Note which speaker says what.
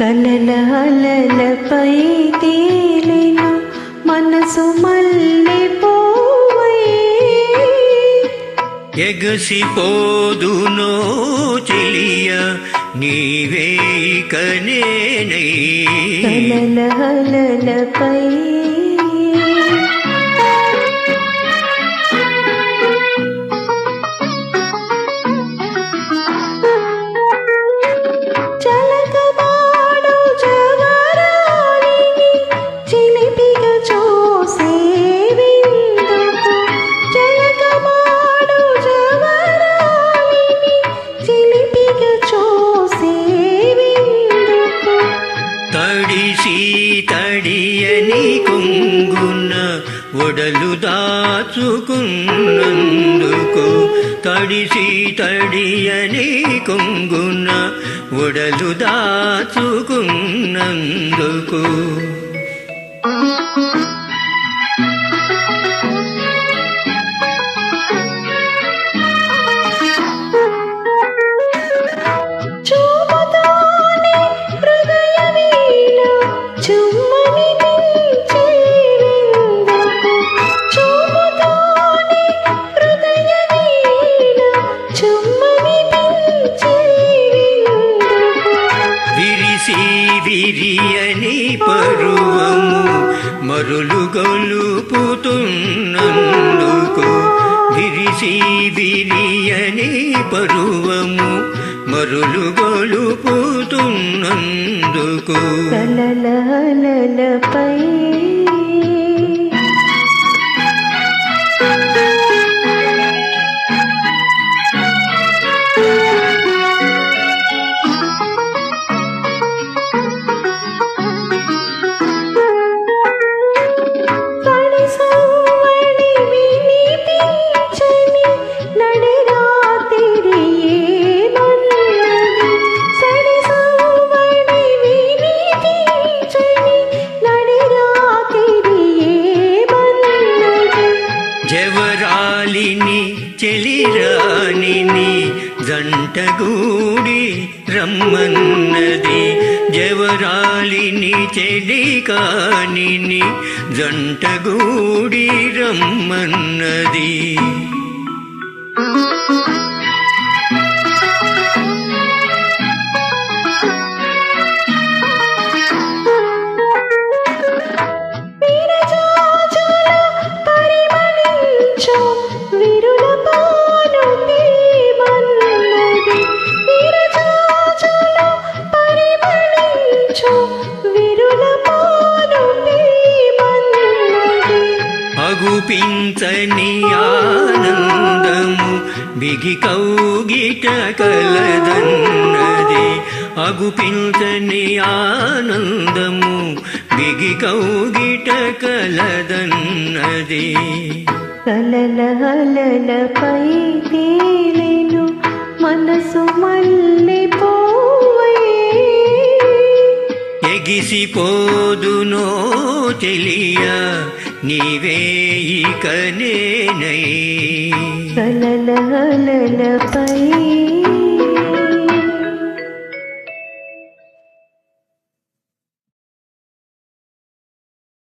Speaker 1: కలల అలలపై తేలిన మనసు మల్లె
Speaker 2: ఎగసిపోదునో చెలియ నీవే కనేనై.
Speaker 1: కలల అలలపై
Speaker 2: ఒడలు దాచుకున్నందుకు తడిసి తడియని కొంగున ఒడలు దాచుకున్నందుకు. విరిసి పరువము మరులు గొలుపుతున్నందుకు విరిసి విరియని పరువము మరులు గొలుపుతున్నందుకు జవరాలిని జంటగూడి రమ్మన్నది. జవరాలిని చెలికానిని జంటగూడి రమ్మన్నది. అగుపించని ఆనందము. బిగి కౌగిట కలదన్నది. అగుపించని ఆనందము. బిగి కౌగిట కలదన్నది.
Speaker 1: కలలలపై తేలెను మనసు మల్లె పోవై.
Speaker 2: ఎగిసిపోదునో చెలియ నీవే ఇక నేనై.
Speaker 1: కలలలపై